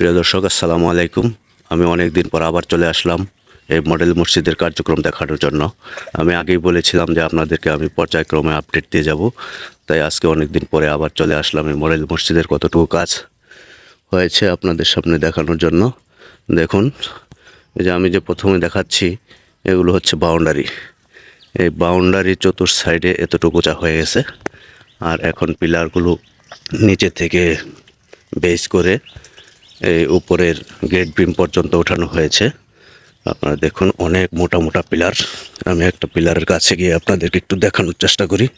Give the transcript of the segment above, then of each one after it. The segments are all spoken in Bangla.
প্রিয় দর্শক, আসসালামু আলাইকুম। আমি অনেক দিন পর আবার চলে আসলাম এই মডেল মসজিদের কার্যক্রম দেখানোর জন্য। আমি আগেই বলেছিলাম যে আপনাদেরকে আমি পর্যায়ক্রমে আপডেট দিয়ে যাব। তাই আজকে অনেক দিন পরে আবার চলে আসলাম এই মডেল মসজিদের কতটুকু কাজ হয়েছে আপনাদের সামনে দেখানোর জন্য। দেখুন, এই যে আমি যে প্রথমে দেখাচ্ছি, এগুলো হচ্ছে বাউন্ডারি। এই বাউন্ডারি চতুর সাইডে এতটুকু চা হয়ে গেছে। আর এখন পিলারগুলো নিচে থেকে বেস করে এই উপরের গেট বিম পর্যন্ত ওঠানো হয়েছে। আপনারা দেখুন, অনেক মোটা মোটা পিলার। আমি একটা পিলারের কাছে গিয়ে আপনাদেরকে একটু দেখানোর চেষ্টা করি।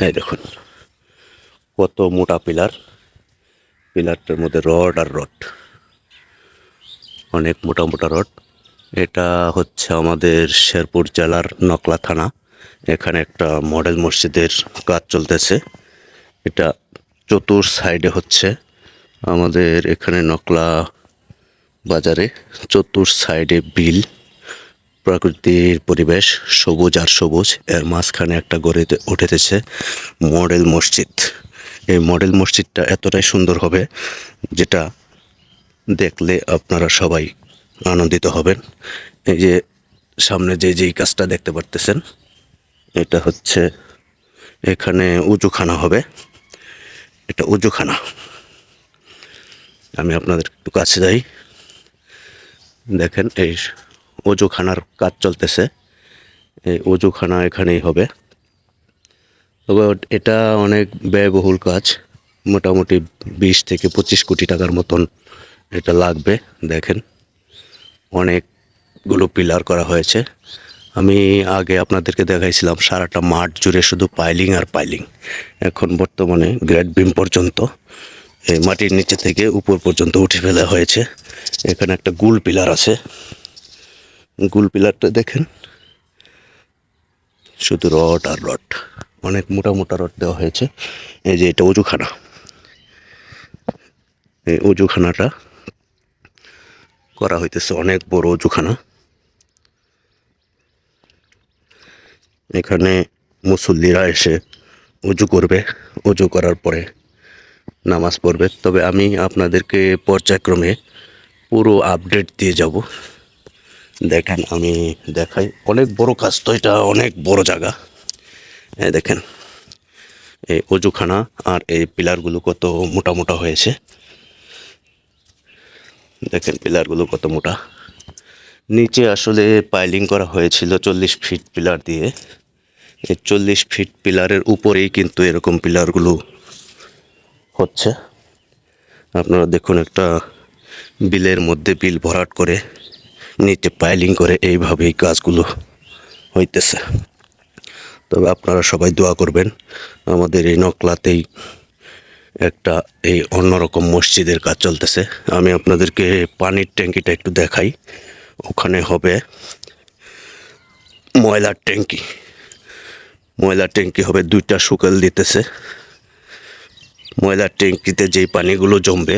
এই দেখুন, কত মোটা পিলার। পিলারটার মধ্যে রড আর রড। অনেক মোটা মোটা রড। এটা হচ্ছে আমাদের শেরপুর জেলার নকলা থানা। এখানে একটা মডেল মসজিদের কাজ চলতেছে। এটা চতুর সাইডে হচ্ছে আমাদের এখানে নকলা বাজারে চতুর সাইডে বিল, প্রকৃতির পরিবেশ সবুজ আর সবুজ। এর মাঝখানে একটা গড়ে উঠেতেছে মডেল মসজিদ। এই মডেল মসজিদটা এতটাই সুন্দর হবে যেটা দেখলে আপনারা সবাই আনন্দিত হবেন। এই যে সামনে যে যেই কাজটা দেখতে পারতেছেন, এটা হচ্ছে এখানে উঁচুখানা হবে। এটা উঁচুখানা আমি আপনাদের একটু কাছে যাই। দেখেন, এই অজুখানার কাজ চলতেছে। এই অজুখানা এখানেই হবে। তবে এটা অনেক ব্যয়বহুল কাজ। মোটামুটি বিশ থেকে পঁচিশ কোটি টাকার মতন এটা লাগবে। দেখেন, অনেকগুলো পিলার করা হয়েছে। আমি আগে আপনাদেরকে দেখাইছিলাম সারাটা মাঠ জুড়ে শুধু পাইলিং আর পাইলিং। এখন বর্তমানে গ্রেড বিম পর্যন্ত এই মাটির নিচে থেকে উপর পর্যন্ত উঠে ফেলা হয়েছে। এখানে একটা গুল পিলার আছে। গুল পিলারটা দেখেন। শুধু রড আর রড। অনেক মোটা মোটা রড দেওয়া হয়েছে। এই যে এটা উজুখানা। এই উজুখানাটা করা হইতেছে অনেক বড় উজুখানা। এখানে মুসল্লিরা এসে উজু করবে, উজু করার পরে নামাজ পড়বে। তবে আমি আপনাদেরকে পর্যায়ক্রমে পুরো আপডেট দিয়ে যাব। দেখেন, আমি দেখাই। অনেক বড় কাজ তো, এটা অনেক বড় জায়গা। হ্যাঁ দেখেন, এই অজুখানা আর এই পিলারগুলো কত মোটা মোটা হয়েছে। দেখেন, পিলারগুলো কত মোটা। নিচে আসলে পাইলিং করা হয়েছিল চল্লিশ ফিট পিলার দিয়ে। এই চল্লিশ ফিট পিলারের উপরেই কিন্তু এরকম পিলারগুলো হচ্ছে। আপনারা দেখুন একটা বিলের মধ্যে বিল ভরাট করে, নিচে পাইলিং করে এইভাবেই কাজগুলো হইতেছে। তবে আপনারা সবাই দোয়া করবেন, আমাদের এই নকলাতেই একটা এই অন্যরকম মসজিদের কাজ চলতেছে। আমি আপনাদেরকে পানির ট্যাঙ্কিটা একটু দেখাই। ওখানে হবে ময়লার ট্যাঙ্কি। ময়লার ট্যাঙ্কি হবে, দুইটা শুকাল দিতেছে। ময়লার ট্যাঙ্কিতে যেই পানিগুলো জমবে,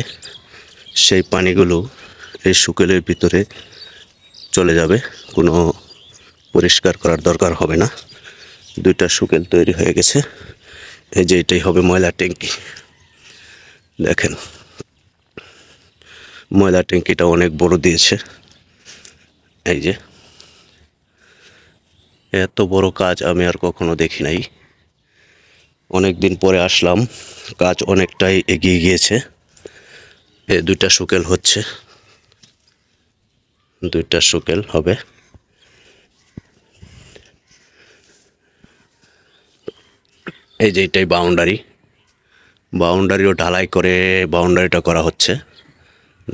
সেই পানিগুলো এই শুকেলের ভিতরে চলে যাবে। কোনো পরিষ্কার করার দরকার হবে না। দুইটা শুকেল তৈরি হয়ে গেছে। এই যে এটাই হবে ময়লা ট্যাঙ্কি। দেখেন, ময়লা ট্যাঙ্কিটা অনেক বড় দিয়েছে। এই যে এত বড় কাজ আমি আর কখনো দেখি নাই। অনেক দিন পরে আসলাম, কাজ অনেকটাই এগিয়ে গিয়েছে। এ দুইটা শুকেল হচ্ছে। দুইটা শুকেল হবে। এই যে এটাই বাউন্ডারি বাউন্ডারিও ঢালাই করে বাউন্ডারিটা করা হচ্ছে।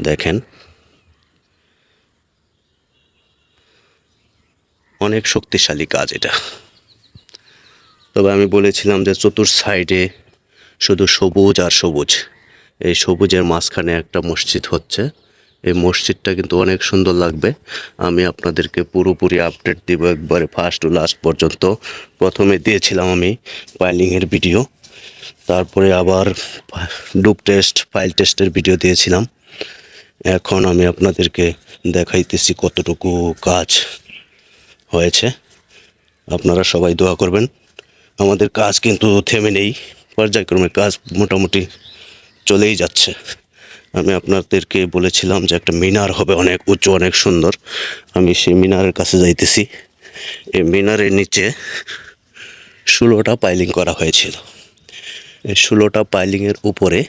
দেখেন। অনেক শক্তিশালী কাজ এটা। তবে আমি বলেছিলাম যে চতুর সাইডে শুধু সবুজ আর সবুজ। এই সবুজের মাঝখানে একটা মসজিদ হচ্ছে। এই মসজিদটা কিন্তু অনেক সুন্দর লাগবে। আমি আপনাদেরকে পুরোপুরি আপডেট দিব একবারে ফার্স্ট টু লাস্ট পর্যন্ত। প্রথমে দিয়েছিলাম আমি পাইলিংয়ের ভিডিও। তারপরে আবার ডুব টেস্ট ফাইল টেস্টের ভিডিও দিয়েছিলাম। এখন আমি আপনাদেরকে দেখাইতেছি কতটুকু কাজ হয়েছে। আপনারা সবাই দোয়া করবেন। আমাদের কাজ কিন্তু থেমে নেই। পর্যায়ক্রমে কাজ মোটামুটি চলেই যাচ্ছে। আমি আপনাদেরকে বলেছিলাম যে একটা মিনার হবে অনেক উঁচু, অনেক সুন্দর। আমি সেই মিনারের কাছে যাইতেছি। এই মিনারের নিচে ষোলোটা পাইলিং করা হয়েছিল। এই ষোলোটা পাইলিংয়ের উপরে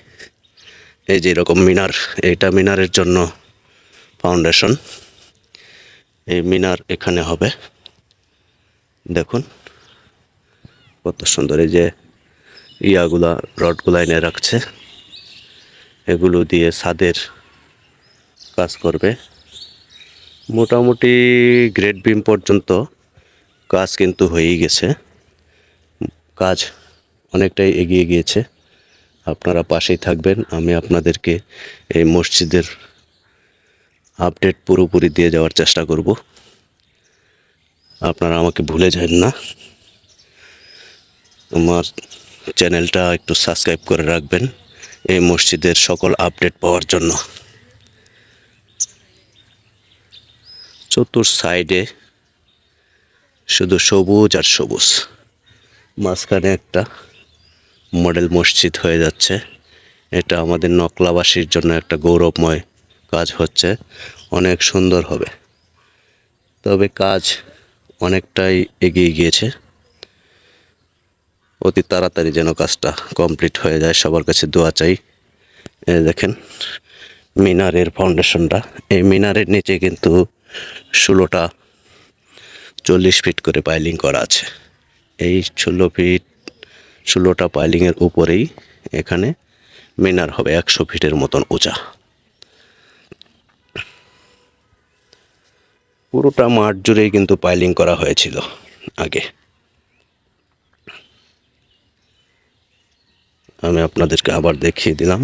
এই যে এরকম মিনার এইটা মিনারের জন্য ফাউন্ডেশন। এই মিনার এখানে হবে। দেখুন, কত সুন্দর। এই যে ইয়াগুলা, রডগুলা এনে রাখছে। এগুলো দিয়ে ছাদের কাজ করবে। মোটামুটি গ্রেড বিম পর্যন্ত কাজ কিন্তু হয়েই গেছে। কাজ অনেকটাই এগিয়ে গিয়েছে। আপনারা পাশেই থাকবেন। আমি আপনাদেরকে এই মসজিদের আপডেট পুরোপুরি দিয়ে যাওয়ার চেষ্টা করব। আপনারা আমাকে ভুলে যান না। আমার চ্যানেলটা একটু সাবস্ক্রাইব করে রাখবেন এই মসজিদের সকল আপডেট পাওয়ার জন্য। চতুর সাইডে শুধু সবুজ আর সবুজ। মাঝখানে একটা মডেল মসজিদ হয়ে যাচ্ছে। এটা আমাদের নকলাবাসীর জন্য একটা গৌরবময় কাজ হচ্ছে, অনেক সুন্দর হবে। তবে কাজ অনেকটাই এগিয়ে গিয়েছে। অতি তাড়াতাড়ি যেন কাজটা কমপ্লিট হয়ে যায়, সবার কাছে দোয়া চাই। দেখেন, মিনারের ফাউন্ডেশনটা এই মিনারের নিচে কিন্তু ষোলোটা চল্লিশ ফিট করে পাইলিং করা আছে। এই ষোলো ফিট ষোলোটা পাইলিংয়ের উপরেই এখানে মিনার হবে, একশো ফিটের মতন উঁচা। পুরোটা মাঠ জুড়েই কিন্তু পাইলিং করা হয়েছিল আগে। আমি আপনাদেরকে আবার দেখিয়ে দিলাম।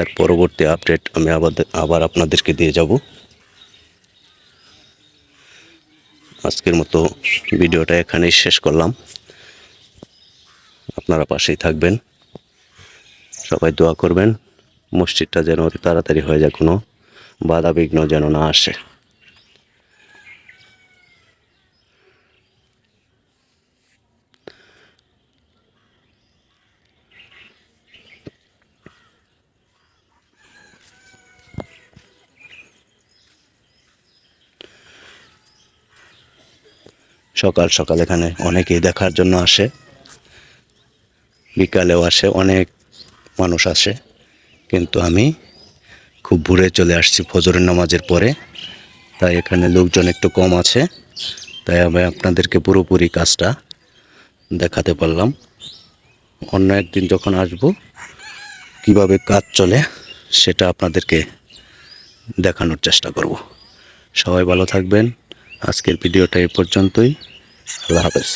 এর পরবর্তী আপডেট আমি আবার আবার আপনাদেরকে দিয়ে যাব। আজকের মতো ভিডিওটা এখানেই শেষ করলাম। আপনারা পাশেই থাকবেন। সবাই দোয়া করবেন। মসজিদটা যেন অতি তাড়াতাড়ি হয়ে যায়, কোনো বাধা বিঘ্ন যেন না আসে। সকাল সকাল এখানে অনেকেই দেখার জন্য আসে। বিকালেও আসে, অনেক মানুষ আসে। কিন্তু আমি খুব ভোরে চলে আসছি ফজরের নামাজের পরে। তাই এখানে লোকজন একটু কম আছে। তাই আমি আপনাদেরকে পুরোপুরি কাজটা দেখাতে পারলাম। অন্য একদিন যখন আসব, কীভাবে কাজ চলে সেটা আপনাদেরকে দেখানোর চেষ্টা করব। সবাই ভালো থাকবেন। আজকের ভিডিওটা এই পর্যন্তই। আল্লাহ হাফেজ